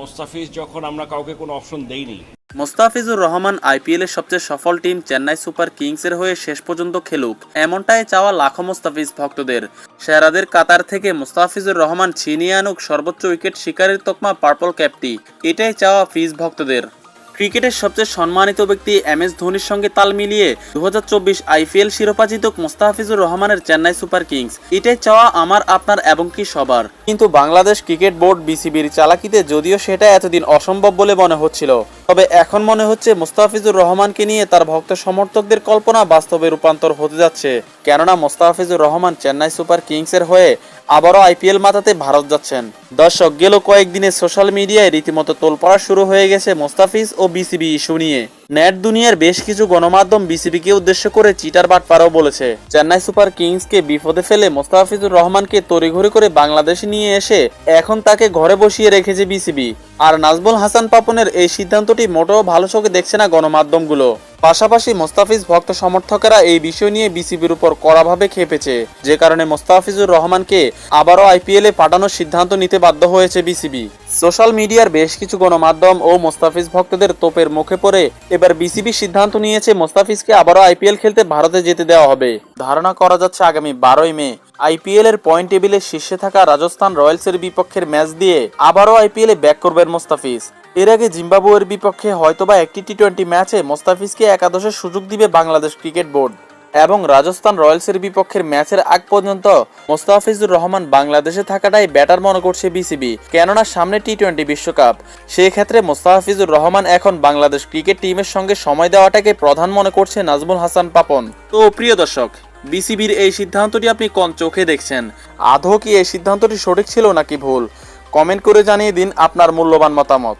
মোস্তাফিজ যখন আমরা কাউকে কোনো অপশন দেইনি? মোস্তাফিজুর রহমান আইপিএলের সবচেয়ে সফল টিম চেন্নাই সুপার কিংসের হয়ে শেষ পর্যন্ত খেলুক, এমনটাই চাওয়া লাখো মোস্তাফিজ ভক্তদের। সেরাদের কাতার থেকে মোস্তাফিজুর রহমান ছিনিয়ে আনুক সর্বোচ্চ উইকেট শিকারের তকমা পার্পল ক্যাপটি, এটাই চাওয়া ফিজ ভক্তদের। ক্রিকেটের সবচেয়ে সম্মানিত ব্যক্তি এম এস ধোনির সঙ্গে তাল মিলিয়ে দু আইপিএল শিরোপা জিতুক মোস্তাফিজুর রহমানের চেন্নাই সুপার কিংস। এটাই চাওয়া আমার, আপনার এবং কি সবার। কিন্তু বাংলাদেশ ক্রিকেট বোর্ড বিসিবির চালাকিতে যদিও সেটা এতদিন অসম্ভব বলে মনে হচ্ছিল, তবে এখন মনে হচ্ছে মোস্তাফিজুর রহমানকে নিয়ে তার ভক্ত সমর্থকদের কল্পনা বাস্তবে রূপান্তর হতে যাচ্ছে। কেননা মোস্তাফিজুর রহমান চেন্নাই সুপার কিংসের হয়ে আবারও আইপিএল মাথাতে ভারত যাচ্ছেন। দর্শক, গেল কয়েকদিনে সোশ্যাল মিডিয়ায় রীতিমতো তোলপড়া শুরু হয়ে গেছে মোস্তাফিজ ও বিসিবি ইস্যু নিয়ে। নেট দুনিয়ার বেশ কিছু গণমাধ্যম বিসিবিকে উদ্দেশ্য করে চিটার বাটপাড়াও বলেছে। চেন্নাই সুপার কিংসকে বিপদে ফেলে মোস্তাফিজুর রহমানকে তড়িঘড়ি করে বাংলাদেশে নিয়ে এসে এখন তাকে ঘরে বসিয়ে রেখেছে বিসিবি। আর নাজবুল হাসান পাপনের এই সিদ্ধান্তটি মোটেও ভালো চোখে দেখছে না গণমাধ্যমগুলো। পাশাপাশি মোস্তাফিজ ভক্ত সমর্থকেরা এই বিষয় নিয়ে বিসিবির উপর কড়াভাবে খেপেছে। যে কারণে মোস্তাফিজুর রহমানকে আবারও আইপিএলে পাঠানোর সিদ্ধান্ত নিতে বাধ্য হয়েছে বিসিবি। সোশ্যাল মিডিয়ার বেশ কিছু গণমাধ্যম ও মোস্তাফিজ ভক্তদের তোপের মুখে পড়ে এবার বিসিবি সিদ্ধান্ত নিয়েছে মোস্তাফিজকে আবারও আইপিএল খেলতে ভারতে যেতে দেওয়া হবে। ধারণা করা যাচ্ছে আগামী বারোই মে আইপিএল এর পয়েন্ট টেবিলের শীর্ষে থাকা রাজস্থান রয়্যালসের বিপক্ষের ম্যাচ দিয়ে আবারও আইপিএলে ব্যাক করবেন মোস্তাফিজ। এর আগে জিম্বাবুয়ের বিপক্ষে হয়তোবা একটি টি টোয়েন্টি ম্যাচে মোস্তাফিজকে একাদশের সুযোগ দিবে বাংলাদেশ ক্রিকেট বোর্ড। এবং রাজস্থান রয়্যালসের বিপক্ষের ম্যাচের আগ পর্যন্ত মোস্তাফিজুর রহমান বাংলাদেশে থাকাটাই ব্যাটার মনে করছে বিসিবি। কেননা সামনে টি টোয়েন্টি বিশ্বকাপ সেই ক্ষেত্রে মোস্তাফিজুর রহমান এখন বাংলাদেশ ক্রিকেট টিমের সঙ্গে সময় দেওয়াটাকে প্রধান মনে করছে নাজমুল হাসান পাপন। তো প্রিয় দর্শক, বিসিবির এই সিদ্ধান্তটি আপনি কোন চোখে দেখছেন? আদৌ কি এই সিদ্ধান্তটি সঠিক ছিল নাকি ভুল? কমেন্ট করে জানিয়ে দিন আপনার মূল্যবান মতামত।